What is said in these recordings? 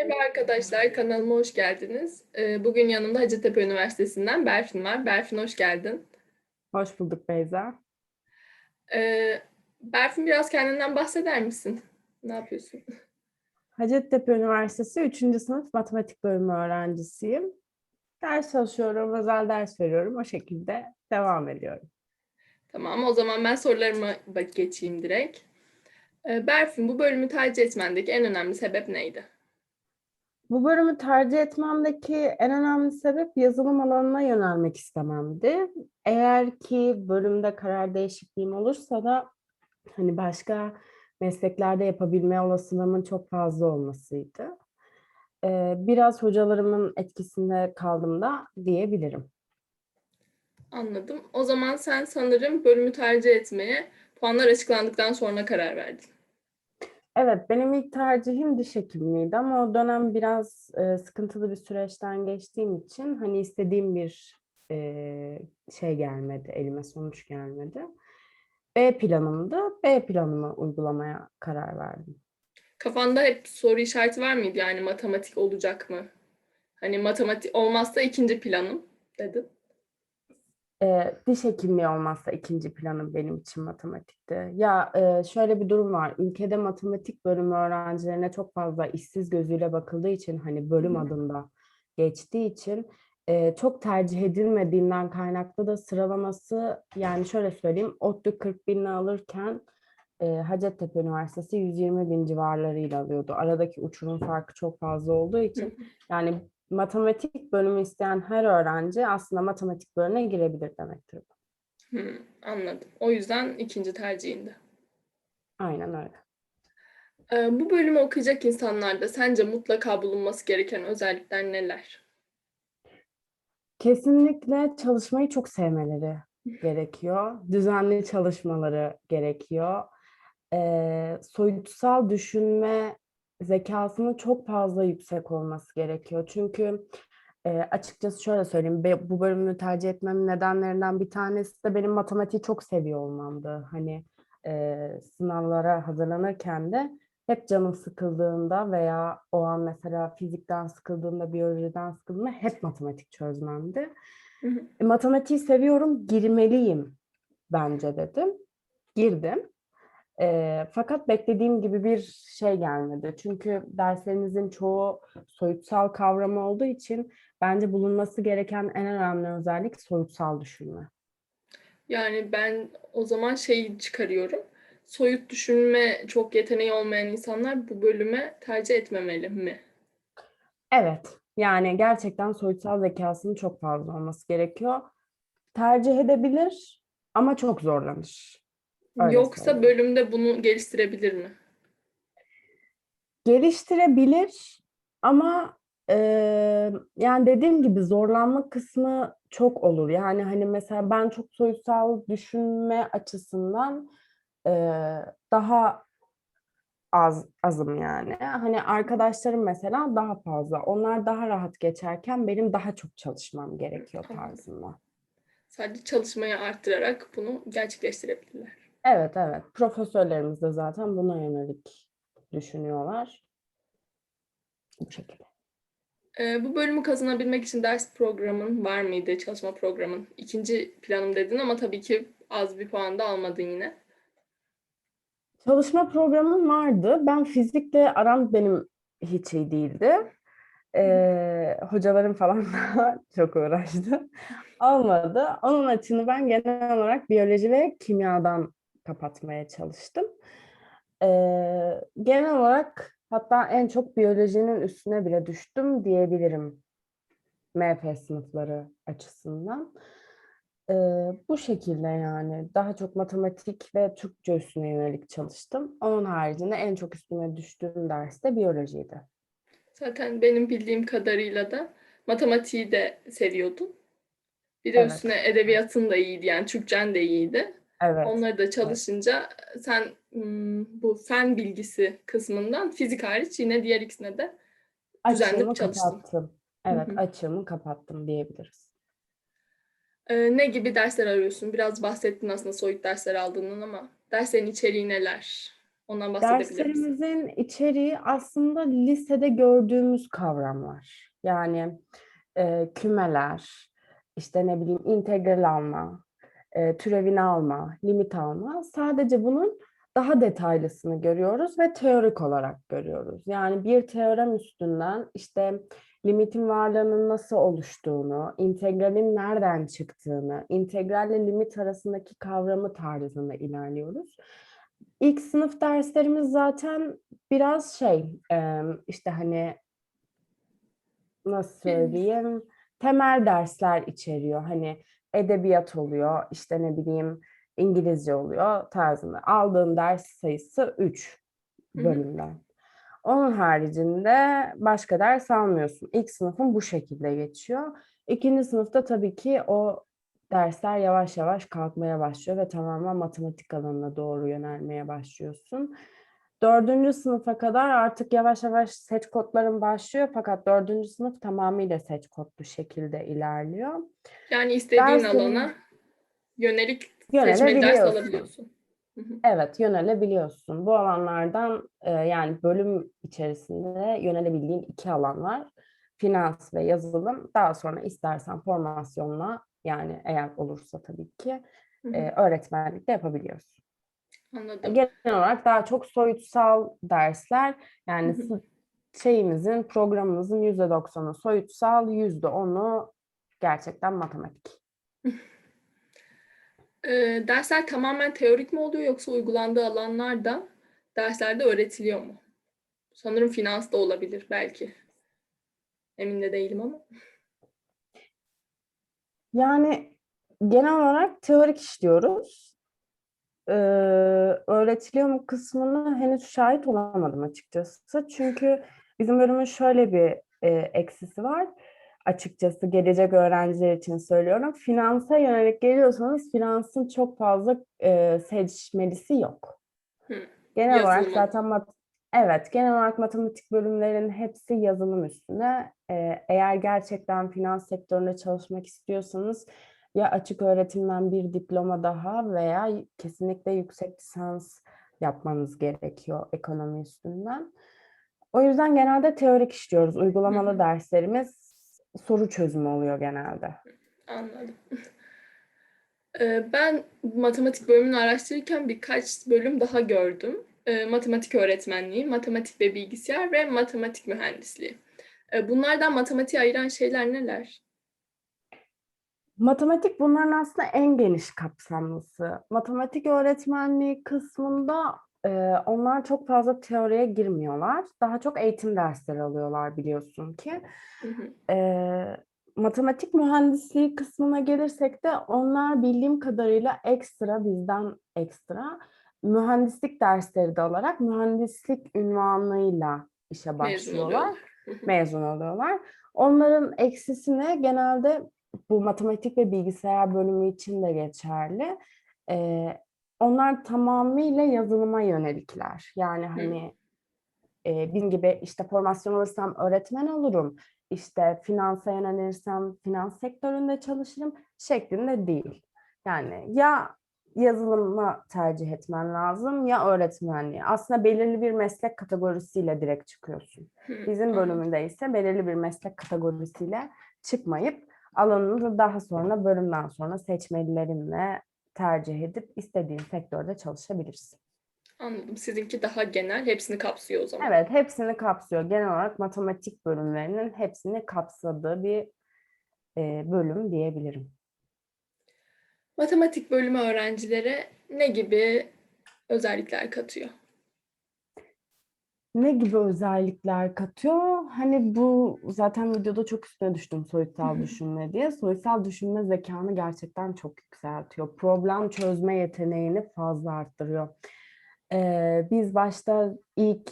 Merhaba arkadaşlar, kanalıma hoş geldiniz. Ee, Bugün yanımda Hacettepe Üniversitesi'nden Berfin var. Berfin hoş geldin. Hoş bulduk Beyza. Ee, Berfin biraz kendinden bahseder misin? Ne yapıyorsun? Hacettepe Üniversitesi 3. sınıf matematik bölümü öğrencisiyim. Ders çalışıyorum, özel ders veriyorum. O şekilde devam ediyorum. Tamam, o zaman ben sorularıma geçeyim direkt. Ee, Berfin, bu bölümü tercih etmendeki en önemli sebep neydi? Bu bölümü tercih etmemdeki en önemli sebep yazılım alanına yönelmek istememdi. Eğer ki bölümde karar değişikliğim olursa da hani başka mesleklerde yapabilme olasılığımın çok fazla olmasıydı. Ee, biraz hocalarımın etkisinde kaldım da diyebilirim. Anladım. O zaman sen sanırım bölümü tercih etmeye puanlar açıklandıktan sonra karar verdin. Evet, benim ilk tercihim diş hekimliğiydi ama o dönem biraz e, sıkıntılı bir süreçten geçtiğim için hani istediğim bir e, şey gelmedi, elime sonuç gelmedi. B planımdı. B planımı uygulamaya karar verdim. Kafanda hep soru işareti var mıydı? Yani matematik olacak mı? Hani matematik olmazsa ikinci planım dedin. E, diş hekimliği olmazsa ikinci planım benim için matematikti. Ya e, şöyle bir durum var. Ülkede matematik bölümü öğrencilerine çok fazla işsiz gözüyle bakıldığı için hani bölüm adında geçtiği için e, çok tercih edilmediğinden kaynaklı da sıralaması yani şöyle söyleyeyim ODTÜ 40 binle alırken e, Hacettepe Üniversitesi 120 bin civarlarıyla alıyordu. Aradaki uçurum farkı çok fazla olduğu için yani matematik bölümü isteyen her öğrenci aslında matematik bölümüne girebilir demektir. bu. Hı, anladım. O yüzden ikinci tercihinde. Aynen öyle. Ee, bu bölümü okuyacak insanlarda sence mutlaka bulunması gereken özellikler neler? Kesinlikle çalışmayı çok sevmeleri gerekiyor. Düzenli çalışmaları gerekiyor. Ee, soyutsal düşünme zekasının çok fazla yüksek olması gerekiyor. Çünkü e, açıkçası şöyle söyleyeyim, be- bu bölümü tercih etmemin nedenlerinden bir tanesi de benim matematiği çok seviyor olmamdı. Hani e, sınavlara hazırlanırken de hep canım sıkıldığında veya o an mesela fizikten sıkıldığımda, biyolojiden sıkıldığımda hep matematik çözmemdi. Hı hı. E, matematiği seviyorum, girmeliyim bence dedim. Girdim. E, fakat beklediğim gibi bir şey gelmedi. Çünkü derslerinizin çoğu soyutsal kavramı olduğu için bence bulunması gereken en önemli özellik soyutsal düşünme. Yani ben o zaman şeyi çıkarıyorum. Soyut düşünme çok yeteneği olmayan insanlar bu bölüme tercih etmemeli mi? Evet, yani gerçekten soyutsal zekasının çok fazla olması gerekiyor. Tercih edebilir ama çok zorlanır. Öyle Yoksa söyleyeyim. bölümde bunu geliştirebilir mi? Geliştirebilir ama eee, yani dediğim gibi zorlanma kısmı çok olur. Yani hani mesela ben çok soyutsal düşünme açısından eee, daha az azım yani. Hani arkadaşlarım mesela daha fazla. Onlar daha rahat geçerken benim daha çok çalışmam gerekiyor tarzında. Sadece çalışmayı arttırarak bunu gerçekleştirebilirler. Evet evet. Profesörlerimiz de zaten buna yönelik düşünüyorlar. Bu şekilde. Ee, bu bölümü kazanabilmek için ders programın var mıydı, çalışma programın? İkinci planım dedin ama tabii ki az bir puan da almadın yine. Çalışma programım vardı. Ben fizikle aram benim hiç iyi değildi. Ee, hocalarım falan da çok uğraştı. Olmadı. Onun açığını ben genel olarak biyoloji ve kimyadan kapatmaya çalıştım. Ee, genel olarak hatta en çok biyolojinin üstüne bile düştüm diyebilirim. MF sınıfları açısından. Ee, bu şekilde yani daha çok matematik ve Türkçe üstüne yönelik çalıştım. Onun haricinde en çok üstüme düştüğüm ders de biyolojiydi. Zaten benim bildiğim kadarıyla da matematiği de seviyordun. Bir de Evet. üstüne edebiyatın da iyiydi yani Türkçen de iyiydi. Evet. Onları da çalışınca sen hmm, bu fen bilgisi kısmından fizik hariç yine diğer ikisine de düzenli çalıştın. kapattım. Evet, hı. açığımı kapattım diyebiliriz. Ee, ne gibi dersler arıyorsun? Biraz bahsettin aslında soyut dersler aldığından ama derslerin içeriği neler? Ondan bahsedebilir misin? Derslerimizin içeriği aslında lisede gördüğümüz kavramlar. Yani e, kümeler, işte ne bileyim integral alma, e, türevini alma, limit alma. Sadece bunun daha detaylısını görüyoruz ve teorik olarak görüyoruz. Yani bir teorem üstünden işte limitin varlığının nasıl oluştuğunu, integralin nereden çıktığını, integralle limit arasındaki kavramı tarzında ilerliyoruz. İlk sınıf derslerimiz zaten biraz şey, e, işte hani nasıl söyleyeyim, temel dersler içeriyor. Hani edebiyat oluyor, işte ne bileyim İngilizce oluyor tarzında. Aldığın ders sayısı 3 Hı hı. bölümden. Onun haricinde başka ders almıyorsun. İlk sınıfın bu şekilde geçiyor. İkinci sınıfta tabii ki o dersler yavaş yavaş kalkmaya başlıyor ve tamamen matematik alanına doğru yönelmeye başlıyorsun. Dördüncü sınıfa kadar artık yavaş yavaş seç kodların başlıyor fakat dördüncü sınıf tamamıyla seç kodlu şekilde ilerliyor. Yani istediğin Derslerin- alana yönelik seçmeli ders alabiliyorsun. Evet, yönelebiliyorsun. Bu alanlardan e, yani bölüm içerisinde yönelebildiğin iki alan var. Finans ve yazılım. Daha sonra istersen formasyonla yani eğer olursa tabii ki e, öğretmenlik de yapabiliyorsun. Anladım. Genel olarak daha çok soyutsal dersler yani Hı hı. sı- şeyimizin programımızın yüzde doksanı soyutsal, yüzde onu gerçekten matematik. Ee, dersler tamamen teorik mi oluyor yoksa uygulandığı alanlar da derslerde öğretiliyor mu? Sanırım finans da olabilir belki. Emin de değilim ama. Yani genel olarak teorik işliyoruz. Ee, öğretiliyor mu kısmını henüz şahit olamadım açıkçası. Çünkü bizim bölümün şöyle bir e, eksisi var. Açıkçası gelecek öğrenciler için söylüyorum. Finansa yönelik geliyorsanız finansın çok fazla e, seçmelisi yok. Hı. Genel olarak Yazılım zaten mat evet genel olarak matematik bölümlerin hepsi yazılım üstüne. Ee, eğer gerçekten finans sektöründe çalışmak istiyorsanız ya açık öğretimden bir diploma daha veya kesinlikle yüksek lisans yapmanız gerekiyor ekonomi üstünden. O yüzden genelde teorik işliyoruz. Uygulamalı hı. derslerimiz soru çözümü oluyor genelde. Anladım. Ee, Ben matematik bölümünü araştırırken birkaç bölüm daha gördüm. Ee, Matematik öğretmenliği, matematik ve bilgisayar ve matematik mühendisliği. Ee, Bunlardan matematiği ayıran şeyler neler? Matematik bunların aslında en geniş kapsamlısı. Matematik öğretmenliği kısmında e, onlar çok fazla teoriye girmiyorlar. Daha çok eğitim dersleri alıyorlar biliyorsun ki. Hı hı. E, matematik mühendisliği kısmına gelirsek de onlar bildiğim kadarıyla ekstra bizden ekstra mühendislik dersleri de alarak mühendislik ünvanıyla işe Mezun başlıyorlar oluyorlar. Hı hı. mezun oluyorlar. Onların eksisine genelde bu matematik ve bilgisayar bölümü için de geçerli. Ee, onlar tamamıyla yazılıma yönelikler. Yani hani e, bizim gibi işte formasyon alırsam öğretmen olurum, işte finansa yönelirsem finans sektöründe çalışırım şeklinde değil. Yani ya yazılımı tercih etmen lazım ya öğretmenliği. Aslında belirli bir meslek kategorisiyle direkt çıkıyorsun. Bizim bölümünde ise belirli bir meslek kategorisiyle çıkmayıp alanını daha sonra bölümden sonra seçmelilerinle tercih edip istediğin sektörde çalışabilirsin. Anladım. Sizinki daha genel, hepsini kapsıyor o zaman. Evet, hepsini kapsıyor. Genel olarak matematik bölümlerinin hepsini kapsadığı bir e, bölüm diyebilirim. Matematik bölümü öğrencilere ne gibi özellikler katıyor? Ne gibi özellikler katıyor? Hani bu zaten videoda çok üstüne düştüm soyutsal düşünme diye. Soyutsal düşünme zekanı gerçekten çok yükseltiyor. Problem çözme yeteneğini fazla arttırıyor. Ee, biz başta ilk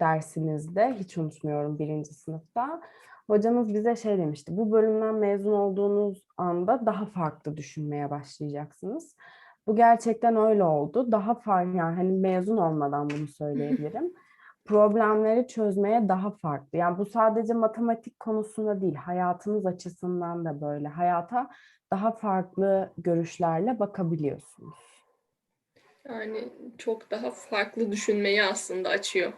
dersimizde, hiç unutmuyorum birinci sınıfta, hocamız bize şey demişti. Bu bölümden mezun olduğunuz anda daha farklı düşünmeye başlayacaksınız. Bu gerçekten öyle oldu. Daha farklı yani hani mezun olmadan bunu söyleyebilirim problemleri çözmeye daha farklı. Yani bu sadece matematik konusunda değil, hayatınız açısından da böyle. Hayata daha farklı görüşlerle bakabiliyorsunuz. Yani çok daha farklı düşünmeyi aslında açıyor.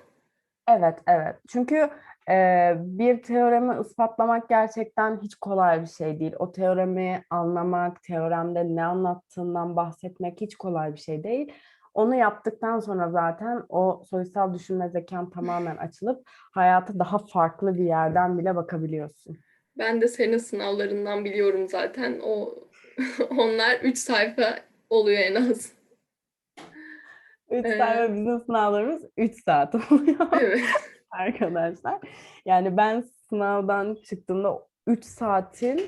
Evet, evet. Çünkü e, bir teoremi ispatlamak gerçekten hiç kolay bir şey değil. O teoremi anlamak, teoremde ne anlattığından bahsetmek hiç kolay bir şey değil. Onu yaptıktan sonra zaten o soyutsal düşünme zekan tamamen açılıp hayata daha farklı bir yerden bile bakabiliyorsun. Ben de senin sınavlarından biliyorum zaten. O onlar 3 sayfa oluyor en az. Üç Ee, tane bizim sınavlarımız 3 saat oluyor. Evet. arkadaşlar. Yani ben sınavdan çıktığımda 3 saatin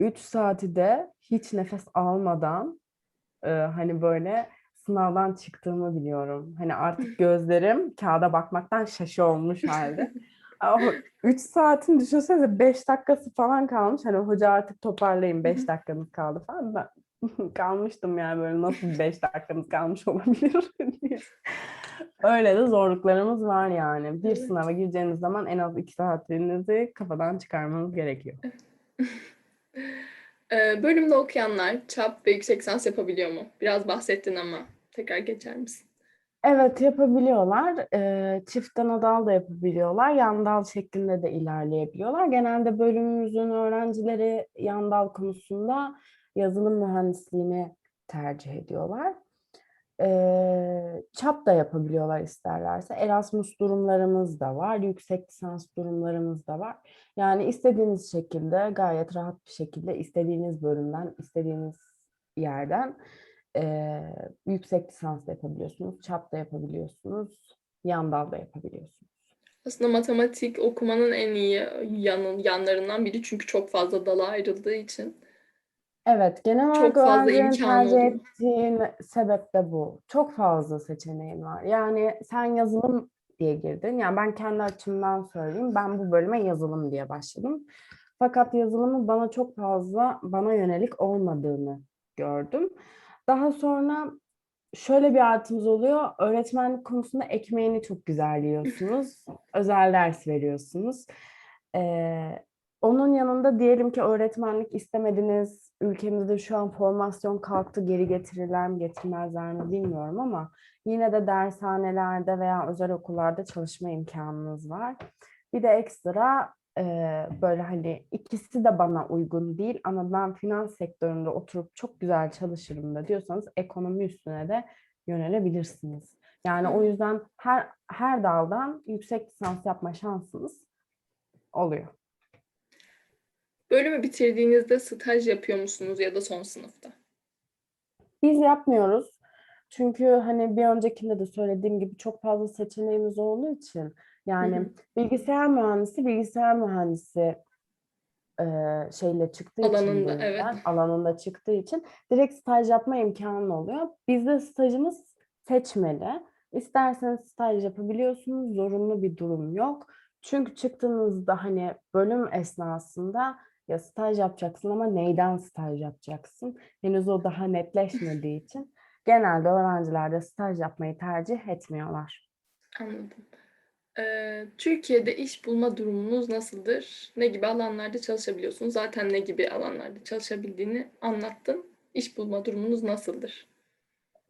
3 saati de hiç nefes almadan e, hani böyle sınavdan çıktığımı biliyorum. Hani artık gözlerim kağıda bakmaktan şaşı olmuş halde. 3 saatin düşünsenize 5 dakikası falan kalmış. Hani hoca artık toparlayın 5 dakikanız kaldı falan. Ben kalmıştım yani böyle nasıl 5 dakikamız kalmış olabilir diye. Öyle de zorluklarımız var yani. Bir Evet. sınava gireceğiniz zaman en az 2 saatinizi kafadan çıkarmanız gerekiyor. Ee, bölümde okuyanlar çap ve yüksek lisans yapabiliyor mu? Biraz bahsettin ama tekrar geçer misin? Evet yapabiliyorlar. Ee, çiftten dal da yapabiliyorlar. Yan dal şeklinde de ilerleyebiliyorlar. Genelde bölümümüzün öğrencileri yan dal konusunda yazılım mühendisliğini tercih ediyorlar. Ee, çap da yapabiliyorlar isterlerse. Erasmus durumlarımız da var. Yüksek lisans durumlarımız da var. Yani istediğiniz şekilde gayet rahat bir şekilde istediğiniz bölümden, istediğiniz yerden eee, yüksek lisans da yapabiliyorsunuz, çap da yapabiliyorsunuz, yan dal da yapabiliyorsunuz. Aslında matematik okumanın en iyi yanın, yanlarından biri çünkü çok fazla dala ayrıldığı için. Evet, genel olarak Çok fazla imkan tercih oluyor. ettiği sebep de bu. Çok fazla seçeneğin var. Yani sen yazılım diye girdin. Yani ben kendi açımdan söyleyeyim. Ben bu bölüme yazılım diye başladım. Fakat yazılımın bana çok fazla bana yönelik olmadığını gördüm. Daha sonra şöyle bir artımız oluyor. Öğretmenlik konusunda ekmeğini çok güzel yiyorsunuz. Özel ders veriyorsunuz. Ee, onun yanında diyelim ki öğretmenlik istemediniz. Ülkemizde şu an formasyon kalktı. Geri getirirler mi getirmezler mi bilmiyorum ama yine de dershanelerde veya özel okullarda çalışma imkanınız var. Bir de ekstra e, böyle hani ikisi de bana uygun değil ama ben finans sektöründe oturup çok güzel çalışırım da diyorsanız ekonomi üstüne de yönelebilirsiniz. Yani o yüzden her her daldan yüksek lisans yapma şansınız oluyor. Bölümü bitirdiğinizde staj yapıyor musunuz ya da son sınıfta? Biz yapmıyoruz. Çünkü hani bir öncekinde de söylediğim gibi çok fazla seçeneğimiz olduğu için yani hı. bilgisayar mühendisi bilgisayar mühendisi e, şeyle çıktığı için Alanında, bölümden, evet. alanında çıktığı için direkt staj yapma imkanı oluyor. Bizde stajımız seçmeli. İsterseniz staj yapabiliyorsunuz. Zorunlu bir durum yok. Çünkü çıktığınızda hani bölüm esnasında ya staj yapacaksın ama neyden staj yapacaksın? Henüz o daha netleşmediği için genelde öğrenciler de staj yapmayı tercih etmiyorlar. Anladım. Ee, Türkiye'de iş bulma durumunuz nasıldır? Ne gibi alanlarda çalışabiliyorsunuz? Zaten ne gibi alanlarda çalışabildiğini anlattın. İş bulma durumunuz nasıldır?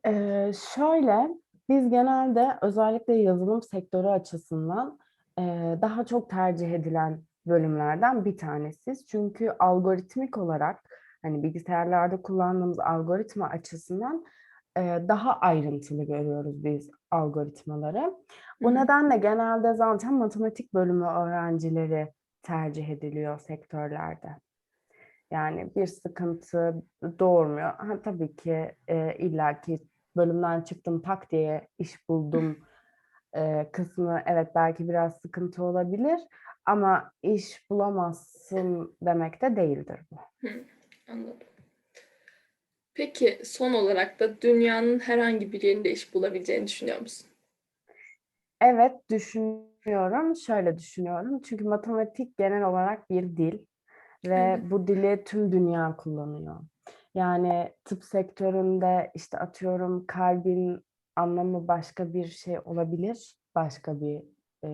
Ee, şöyle, biz genelde özellikle yazılım sektörü açısından e, daha çok tercih edilen bölümlerden bir tanesiyiz. Çünkü algoritmik olarak hani bilgisayarlarda kullandığımız algoritma açısından daha ayrıntılı görüyoruz biz algoritmaları. Bu nedenle genelde zaten matematik bölümü öğrencileri tercih ediliyor sektörlerde. Yani bir sıkıntı doğurmuyor. Ha, tabii ki e, illaki bölümden çıktım tak diye iş buldum e, kısmı evet belki biraz sıkıntı olabilir ama iş bulamazsın demek de değildir bu. Anladım. Peki son olarak da dünyanın herhangi bir yerinde iş bulabileceğini düşünüyor musun? Evet düşünüyorum. Şöyle düşünüyorum. Çünkü matematik genel olarak bir dil ve Evet. bu dili tüm dünya kullanıyor. Yani tıp sektöründe işte atıyorum kalbin anlamı başka bir şey olabilir. Başka bir e,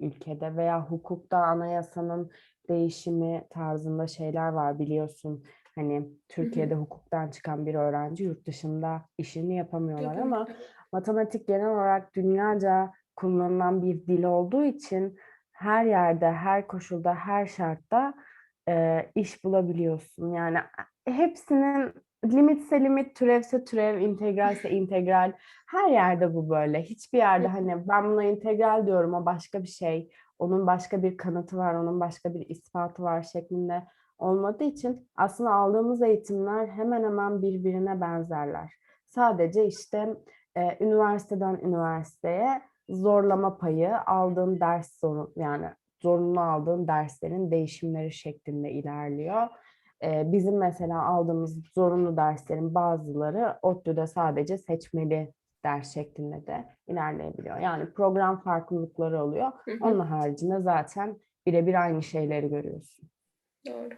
ülkede veya hukukta anayasanın değişimi tarzında şeyler var biliyorsun. Hani Türkiye'de hukuktan çıkan bir öğrenci yurt dışında işini yapamıyorlar Tabii, ama matematik genel olarak dünyaca kullanılan bir dil olduğu için her yerde, her koşulda, her şartta e, iş bulabiliyorsun. Yani hepsinin limitse limit, türevse türev, integralse integral. Her yerde bu böyle. Hiçbir yerde hani ben buna integral diyorum o başka bir şey. Onun başka bir kanıtı var, onun başka bir ispatı var şeklinde olmadığı için aslında aldığımız eğitimler hemen hemen birbirine benzerler. Sadece işte e, üniversiteden üniversiteye zorlama payı, aldığın ders zorun yani zorunlu aldığın derslerin değişimleri şeklinde ilerliyor. Ee, bizim mesela aldığımız zorunlu derslerin bazıları ODTÜ'de sadece seçmeli ders şeklinde de ilerleyebiliyor. Yani program farklılıkları oluyor. Hı hı. Onun haricinde zaten birebir aynı şeyleri görüyorsun. Doğru.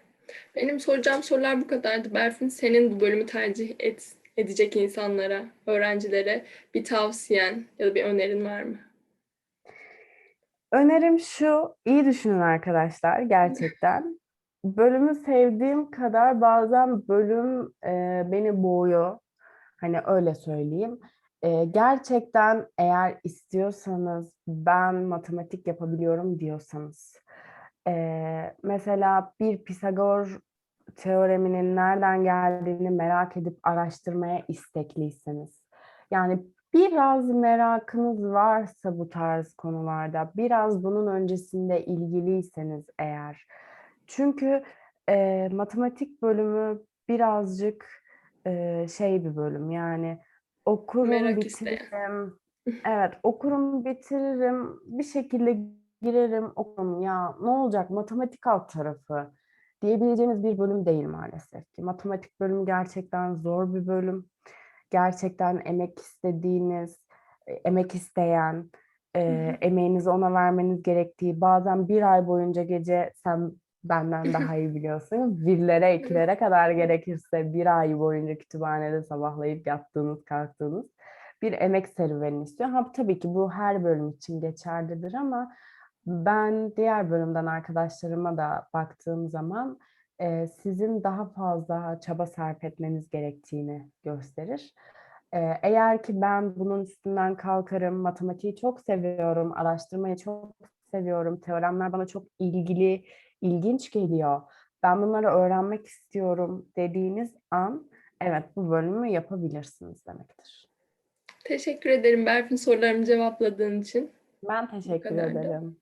Benim soracağım sorular bu kadardı. Berfin, senin bu bölümü tercih et, edecek insanlara, öğrencilere bir tavsiyen ya da bir önerin var mı? Önerim şu, iyi düşünün arkadaşlar gerçekten. Bölümü sevdiğim kadar bazen bölüm e, beni boğuyor. Hani öyle söyleyeyim. E, gerçekten eğer istiyorsanız ben matematik yapabiliyorum diyorsanız. E, mesela bir Pisagor teoreminin nereden geldiğini merak edip araştırmaya istekliyseniz. Yani biraz merakınız varsa bu tarz konularda, biraz bunun öncesinde ilgiliyseniz eğer. Çünkü e, matematik bölümü birazcık e, şey bir bölüm yani okurum Merak isteyen. bitiririm. Evet okurum bitiririm bir şekilde girerim okurum ya ne olacak matematik alt tarafı diyebileceğiniz bir bölüm değil maalesef ki. Matematik bölümü gerçekten zor bir bölüm. Gerçekten emek istediğiniz, e, emek isteyen, e, emeğinizi ona vermeniz gerektiği, bazen bir ay boyunca gece sen benden daha iyi biliyorsun. Birlere, ikilere kadar gerekirse bir ay boyunca kütüphanede sabahlayıp yattığınız, kalktığınız bir emek serüveni istiyor. Ha tabii ki bu her bölüm için geçerlidir ama ben diğer bölümden arkadaşlarıma da baktığım zaman e, sizin daha fazla çaba sarf etmeniz gerektiğini gösterir. E, eğer ki ben bunun üstünden kalkarım, matematiği çok seviyorum, araştırmayı çok seviyorum, teoremler bana çok ilgili, ilginç geliyor. Ben bunları öğrenmek istiyorum dediğiniz an evet bu bölümü yapabilirsiniz demektir. Teşekkür ederim Berfin sorularımı cevapladığın için. Ben teşekkür ederim.